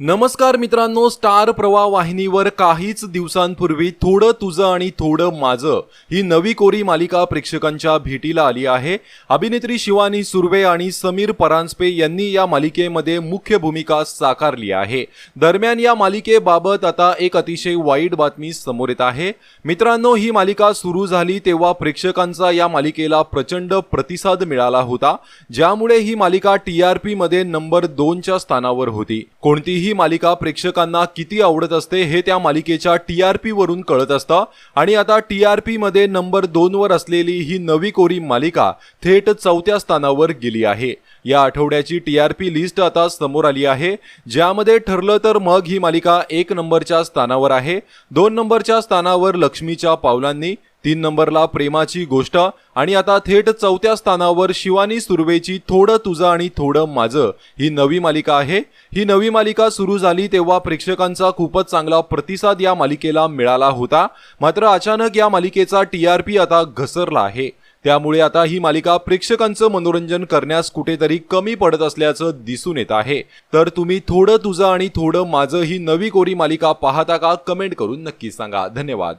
नमस्कार मित्रांनो स्टार प्रवाह वाहिनीवर काहीच दिवसांपूर्वी थोडं तुझं आणि थोडं माझं ही नवी कोरी मालिका प्रेक्षकांच्या भेटीला आली आहे. अभिनेत्री शिवानी सुर्वे आणि समीर परांजपे यांनी या मालिकेमध्ये मुख्य भूमिका साकारली आहे. दरम्यान या मालिकेबाबत आता एक अतिशय वाईट बातमी समोर येत आहे. मित्रांनो ही मालिका सुरू झाली तेव्हा प्रेक्षकांचा या मालिकेला प्रचंड प्रतिसाद मिळाला होता ज्यामुळे ही मालिका टी आर पीमध्ये नंबर दोनच्या स्थानावर होती. कोणतीही मालिका प्रेक्षकांना किती आवडत असते हे त्या मालिकेच्या टी आर वरून कळत असतं. आणि आता टी आरमध्ये नंबर दोन वर असलेली ही नवी कोरी मालिका थेट चौथ्या स्थानावर गेली आहे. या आठवड्याची टी आर पी लिस्ट आता समोर आली आहे. ज्यामध्ये ठरलं तर मग ही मालिका एक नंबरच्या स्थानावर आहे. दोन नंबरच्या स्थानावर लक्ष्मीच्या पावलांनी तीन नंबरला प्रेमाची गोष्ट आणि आता थेट चौथ्या स्थानावर शिवानी सुर्वेची थोडं तुझं आणि थोडं माझं ही नवी मालिका आहे. ही नवी मालिका सुरू झाली तेव्हा प्रेक्षकांचा खूपच चांगला प्रतिसाद या मालिकेला मिळाला होता. मात्र अचानक या मालिकेचा टीआरपी आता घसरला आहे. त्यामुळे आता ही मालिका प्रेक्षकांचं मनोरंजन करण्यास कुठेतरी कमी पडत असल्याचं दिसून येत आहे. तर तुम्ही थोडं तुझं आणि थोडं माझं ही नवी कोरी मालिका पाहता का? कमेंट करून नक्की सांगा. धन्यवाद.